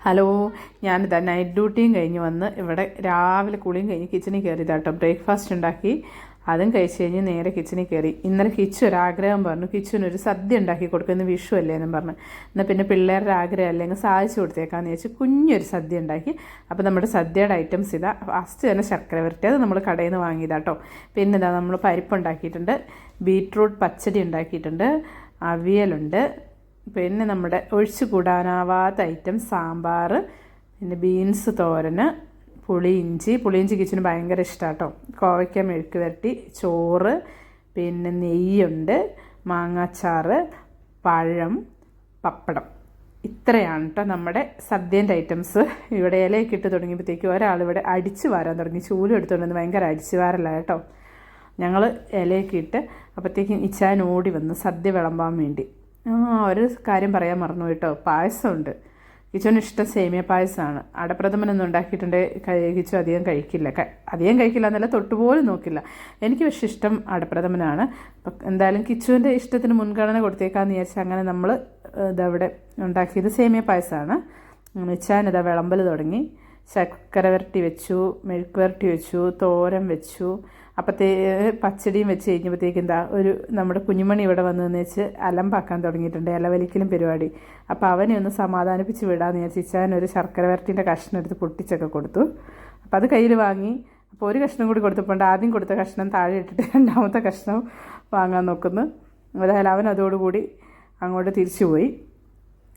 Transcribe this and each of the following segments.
Hello ഞാൻ ഞാനിതാ night ഡ്യൂട്ടിയും കഴിഞ്ഞ് വന്ന് ഇവിടെ രാവിലെ കുളിയും കഴിഞ്ഞ് കിച്ചണിൽ കയറി ഇതാട്ടോ ബ്രേക്ക്ഫാസ്റ്റ് ഉണ്ടാക്കി അതും കഴിച്ച് കഴിഞ്ഞ് നേരെ കിച്ചണിൽ കയറി. ഇന്നലെ കിച്ചു ഒരു ആഗ്രഹം പറഞ്ഞു കിച്ചുവിന് ഒരു സദ്യ ഉണ്ടാക്കി കൊടുക്കുന്ന വിഷു അല്ലേ എന്നും പറഞ്ഞു. എന്നാൽ പിന്നെ പിള്ളേരുടെ ആഗ്രഹം അല്ലെങ്കിൽ സാധിച്ചു കൊടുത്തേക്കാന്ന് ചോദിച്ച് കുഞ്ഞൊരു സദ്യ ഉണ്ടാക്കി. അപ്പോൾ നമ്മുടെ സദ്യയുടെ ഐറ്റംസ് ഇതാ ഫസ്റ്റ് തന്നെ ശർക്കര വരട്ടി അത് നമ്മൾ കടയിൽ നിന്ന് വാങ്ങിയതാട്ടോ. പിന്നെ ഇതാ നമ്മൾ പരിപ്പ് ഉണ്ടാക്കിയിട്ടുണ്ട് ബീട്രൂട്ട് പച്ചടി ഉണ്ടാക്കിയിട്ടുണ്ട് അവിയലുണ്ട് പിന്നെ നമ്മുടെ ഒഴിച്ചു കൂടാനാവാത്ത ഐറ്റം സാമ്പാർ പിന്നെ ബീൻസ് തോരന് പുളിയിഞ്ചി പുളിയിഞ്ചി കിച്ചന് ഭയങ്കര ഇഷ്ടമാണ് കേട്ടോ കോവയ്ക്ക മെഴുക്ക് വരട്ടി ചോറ് പിന്നെ നെയ്യുണ്ട് മാങ്ങാച്ചാറ് പഴം പപ്പടം. ഇത്രയാണ് കേട്ടോ നമ്മുടെ സദ്യേന്റെ ഐറ്റംസ് ഇവിടെ ഇലയൊക്കെ ഇട്ട് തുടങ്ങിയപ്പോഴത്തേക്കും ഒരാൾ ഇവിടെ അടിച്ചു വാരാൻ തുടങ്ങി. ചൂലും എടുത്തുകൊണ്ടിരുന്ന് ഭയങ്കര അടിച്ചു വാരല്ല കേട്ടോ ഞങ്ങൾ ഇലയൊക്കെ ഇട്ട് അപ്പോഴത്തേക്കും ഇച്ചാൻ ഓടി വന്ന് സദ്യ വിളമ്പാൻ വേണ്ടി. ആ ഒരു കാര്യം പറയാൻ മറന്നു കേട്ടോ പായസമുണ്ട്. കിച്ചുവിന് ഇഷ്ടം സേമിയ പായസമാണ്. അടപ്രഥമനൊന്നും ഉണ്ടാക്കിയിട്ടുണ്ട്. കിച്ചു അധികം കഴിക്കില്ല. അധികം കഴിക്കില്ല എന്നല്ല തൊട്ടുപോലും നോക്കില്ല. എനിക്ക് പക്ഷെ ഇഷ്ടം അടപ്രഥമനാണ്. എന്തായാലും കിച്ചുവിന്റെ ഇഷ്ടത്തിന് മുൻഗണന കൊടുത്തേക്കാന്ന് വിചാരിച്ചാൽ അങ്ങനെ നമ്മൾ ഇതവിടെ ഉണ്ടാക്കിയത് സേമിയ പായസമാണ്. മിച്ചാൻ ഇതാ വിളമ്പൽ തുടങ്ങി. ശർക്കര വരട്ടി വെച്ചു മെഴുക്ക് വരട്ടി വെച്ചു തോരൻ വെച്ചു. അപ്പത്തേ പച്ചടിയും വെച്ച് കഴിഞ്ഞപ്പോഴത്തേക്ക് എന്താ ഒരു നമ്മുടെ കുഞ്ഞുമണി ഇവിടെ വന്നു എന്ന് വെച്ച് അലമ്പാക്കാൻ തുടങ്ങിയിട്ടുണ്ട് ഇലവലിക്കലും പരിപാടി. അപ്പോൾ അവനെ ഒന്ന് സമാധാനിപ്പിച്ച് വിടാമെന്ന് ഞാൻ ചിച്ചാൻ ഒരു ശർക്കര വരട്ടിന്റെ കഷ്ണം എടുത്ത് പൊട്ടിച്ചൊക്കെ കൊടുത്തു. അപ്പോൾ അത് കയ്യിൽ വാങ്ങി. അപ്പോൾ ഒരു കഷ്ണം കൂടി കൊടുത്തപ്പോൾ ആദ്യം കൊടുത്ത കഷ്ണം താഴെ ഇട്ടിട്ട് രണ്ടാമത്തെ കഷ്ണം വാങ്ങാൻ നോക്കുന്നു. അതായത് അവൻ അതോടുകൂടി അങ്ങോട്ട് തിരിച്ചു പോയി.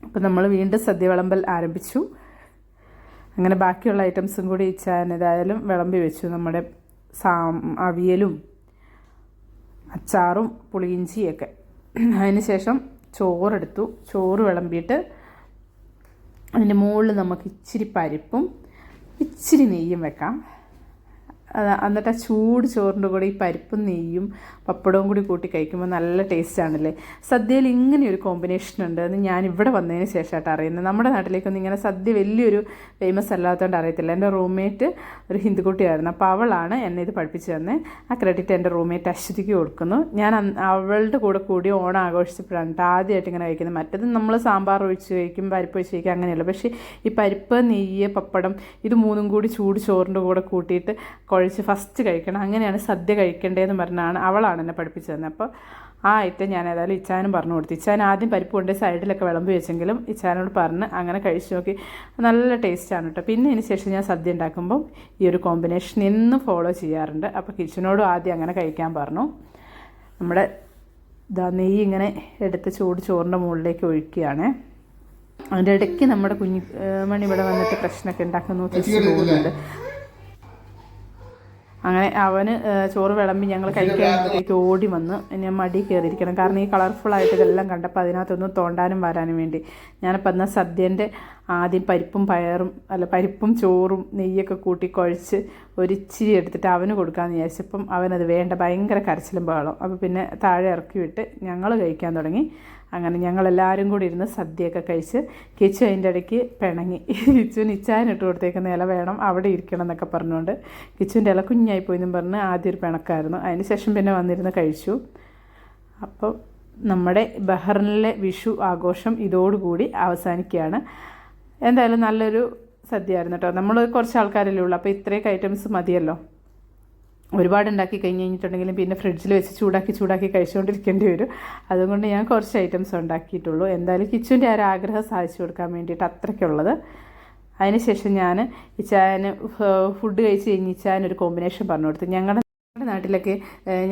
അപ്പോൾ നമ്മൾ വീണ്ടും സദ്യ വിളമ്പൽ ആരംഭിച്ചു. അങ്ങനെ ബാക്കിയുള്ള ഐറ്റംസും കൂടി ഇച്ചാൻ ഏതായാലും വിളമ്പി വെച്ചു. നമ്മുടെ സാ അവിയലും അച്ചാറും പുളിയിഞ്ചിയൊക്കെ. അതിന് ശേഷം ചോറെടുത്തു. ചോറ് വിളമ്പിയിട്ട് അതിന്റെ മുകളിൽ നമുക്ക് ഇച്ചിരി പരിപ്പും ഇച്ചിരി നെയ്യും വെക്കാം. എന്നിട്ട് ആ ചൂട് ചോറിന്റെ കൂടെ ഈ പരിപ്പും നെയ്യും പപ്പടവും കൂടി കൂട്ടി കഴിക്കുമ്പോൾ നല്ല ടേസ്റ്റ് ആണല്ലേ? സദ്യയിൽ ഇങ്ങനെ ഒരു കോമ്പിനേഷൻ ഉണ്ട് എന്ന് ഞാൻ ഇവിടെ വന്നതിന് ശേഷമായിട്ട് അറിയുന്നത്. നമ്മുടെ നാട്ടിലേക്കൊന്നും ഇങ്ങനെ സദ്യ വലിയൊരു ഫേമസ് അല്ലാത്തതുകൊണ്ട് അറിയത്തില്ല. എന്റെ റൂംമേറ്റ് ഒരു ഹിന്ദുക്കുട്ടിയായിരുന്നു. അപ്പോൾ അവളാണ് എന്നെ ഇത് പഠിപ്പിച്ചു തന്നെ. ആ ക്രെഡിറ്റ് എന്റെ റൂംമേറ്റ് അശ്വതിക്ക് കൊടുക്കുന്നു. ഞാൻ അവളുടെ കൂടെ കൂടി ഓണം ആഘോഷിച്ചപ്പോഴാണ് ആദ്യമായിട്ട് ഇങ്ങനെ കഴിക്കുന്നത്. മറ്റത് നമ്മൾ സാമ്പാർ ഒഴിച്ച് കഴിക്കും പരിപ്പ് ഒഴിച്ച് കഴിക്കും അങ്ങനെയല്ല. പക്ഷേ ഈ പരിപ്പ് നെയ്യ് പപ്പടം ഇത് മൂന്നും കൂടി ചൂട് ചോറിന്റെ കൂടെ കൂട്ടിയിട്ട് കുഴച്ച് ഫസ്റ്റ് കഴിക്കണം. അങ്ങനെയാണ് സദ്യ കഴിക്കേണ്ടതെന്ന് പറഞ്ഞാണ് അവളാണ് എന്നെ പഠിപ്പിച്ചു തന്നെ അപ്പോൾ ആ ഐറ്റം ഞാൻ ഏതായാലും ഇച്ചാനും പറഞ്ഞു കൊടുത്തു. ഇച്ചാൻ ആദ്യം പരിപ്പ് കൊണ്ട് സൈഡിലൊക്കെ വിളമ്പി വെച്ചെങ്കിലും ഇച്ചാനോട് പറഞ്ഞ് അങ്ങനെ കഴിച്ചു നോക്കി. നല്ല ടേസ്റ്റാണ് കേട്ടോ പിന്നെ അതിന് ശേഷം ഞാൻ സദ്യ ഉണ്ടാക്കുമ്പം ഈ ഒരു കോമ്പിനേഷൻ എന്നും ഫോളോ ചെയ്യാറുണ്ട്. അപ്പോൾ കിച്ചനോടും ആദ്യം അങ്ങനെ കഴിക്കാൻ പറഞ്ഞു. നമ്മുടെ ഇതാ നെയ്യ് ഇങ്ങനെ എടുത്ത് ചൂട് ചോറിന്റെ മുകളിലേക്ക് ഒഴിക്കുകയാണ്. അതിന്റെ ഇടയ്ക്ക് നമ്മുടെ കുഞ്ഞു മണി ഇവിടെ വന്നിട്ട് പ്രശ്നമൊക്കെ ഉണ്ടാക്കുന്നു തിരിച്ചു പോകുന്നുണ്ട്. അങ്ങനെ അവന് ചോറ് വിളമ്പി ഞങ്ങൾ കഴിക്കുമ്പോഴത്തേക്ക് ഓടി വന്ന് ഞാൻ മടി കയറിയിരിക്കണം. കാരണം ഈ കളർഫുൾ ആയിട്ട് ഇതെല്ലാം കണ്ടപ്പോൾ അതിനകത്തൊന്നും തോണ്ടാനും വരാനും വേണ്ടി. ഞാനിപ്പോൾ എന്നാൽ സദ്യന്റെ ആദ്യം പരിപ്പും പയറും അല്ല പരിപ്പും ചോറും നെയ്യൊക്കെ കൂട്ടി കുഴച്ച് ഒരിച്ചിരി എടുത്തിട്ട് അവന് കൊടുക്കാമെന്ന് വിചാരിച്ചപ്പം അവനത് വേണ്ട ഭയങ്കര കരച്ചിലും ബഹളം അപ്പോൾ പിന്നെ താഴെ ഇറക്കി വിട്ട് ഞങ്ങൾ കഴിക്കാൻ തുടങ്ങി. അങ്ങനെ ഞങ്ങളെല്ലാവരും കൂടി ഇരുന്ന് സദ്യയൊക്കെ കഴിച്ച് കിച്ചു അതിന്റെ ഇടയ്ക്ക് പിണങ്ങി. കിച്ചുവിന് നിച്ചായനിട്ട് ഇട്ട് കൊടുത്തേക്കുന്ന ഇല വേണം അവിടെ ഇരിക്കണം എന്നൊക്കെ പറഞ്ഞുകൊണ്ട് കിച്ചുവിന്റെ ഇല കുഞ്ഞായിപ്പോയി എന്നും പറഞ്ഞ് ആദ്യം ഒരു പിണക്കായിരുന്നു. അതിന് ശേഷം പിന്നെ വന്നിരുന്ന് കഴിച്ചു. അപ്പോൾ നമ്മുടെ ബഹ്റിനിലെ വിഷു ആഘോഷം ഇതോടുകൂടി അവസാനിക്കുകയാണ്. എന്തായാലും നല്ലൊരു സദ്യ ആയിരുന്നു കേട്ടോ. നമ്മൾ കുറച്ച് ആൾക്കാരല്ലേ ഉള്ളൂ അപ്പോൾ ഇത്രയൊക്കെ ഐറ്റംസ് മതിയല്ലോ? ഒരുപാട് ഉണ്ടാക്കി കഴിഞ്ഞ് കഴിഞ്ഞിട്ടുണ്ടെങ്കിലും പിന്നെ ഫ്രിഡ്ജിൽ വെച്ച് ചൂടാക്കി ചൂടാക്കി കഴിച്ചുകൊണ്ടിരിക്കേണ്ടി വരും. അതുകൊണ്ട് ഞാൻ കുറച്ച് ഐറ്റംസ് ഉണ്ടാക്കിയിട്ടുള്ളൂ. എന്തായാലും കിച്ചന്റെ ആ ഒരു ആഗ്രഹം സാധിച്ചു കൊടുക്കാൻ വേണ്ടിയിട്ട് അത്രയ്ക്കുള്ളത്. അതിനുശേഷം ഞാൻ ഇച്ചാന് ഫുഡ് കഴിച്ച് കഴിഞ്ഞ് ഒരു കോമ്പിനേഷൻ പറഞ്ഞു കൊടുത്തു. ഞങ്ങളുടെ നാട്ടിലൊക്കെ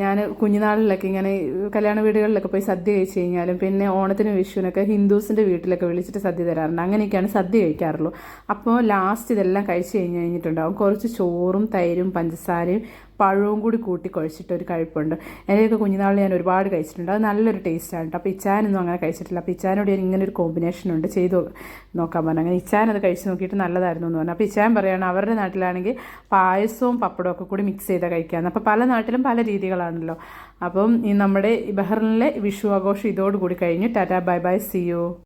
ഞാൻ കുഞ്ഞുനാളിലൊക്കെ ഇങ്ങനെ കല്യാണ വീടുകളിലൊക്കെ പോയി സദ്യ കഴിച്ച് കഴിഞ്ഞാലും പിന്നെ ഓണത്തിനും വിഷുവിനൊക്കെ ഹിന്ദുസിന്റെ വീട്ടിലൊക്കെ വിളിച്ചിട്ട് സദ്യ തരാറുണ്ട്. അങ്ങനെയൊക്കെയാണ് സദ്യ കഴിക്കാറുള്ളൂ. അപ്പോൾ ലാസ്റ്റ് ഇതെല്ലാം കഴിച്ച് കഴിഞ്ഞ് കഴിഞ്ഞിട്ടുണ്ടാവും. കുറച്ച് ചോറും തൈരും പഞ്ചസാരയും പഴവും കൂടി കൂട്ടി കുഴച്ചിട്ട് ഒരു കഴിപ്പുണ്ട്. എന്റെയൊക്കെ കുഞ്ഞുനാളിൽ ഞാൻ ഒരുപാട് കഴിച്ചിട്ടുണ്ട്. അത് നല്ലൊരു ടേസ്റ്റാണ് കേട്ടോ അപ്പോൾ ഇച്ചാനൊന്നും അങ്ങനെ കഴിച്ചിട്ടില്ല. അപ്പോൾ ഇച്ചാനോട് ഞാൻ ഇങ്ങനെ ഒരു കോമ്പിനേഷൻ ഉണ്ട്. ചെയ്തു നോക്കാൻ പറഞ്ഞു. അങ്ങനെ ഇച്ചാൻ അത് കഴിച്ച് നോക്കിയിട്ട് നല്ലതായിരുന്നു എന്ന് പറഞ്ഞു. അപ്പോൾ ഇച്ചാൻ പറയുകയാണ് അവരുടെ നാട്ടിലാണെങ്കിൽ പായസവും പപ്പടവും ഒക്കെ കൂടി മിക്സ് ചെയ്താൽ കഴിക്കാമെന്ന് അപ്പോൾ പല നാട്ടിലും പല രീതികളാണല്ലോ. അപ്പം ഈ നമ്മുടെ ബഹ്റിനിലെ വിഷു ആഘോഷം ഇതോടുകൂടി കഴിഞ്ഞു. Tata bye bye. See you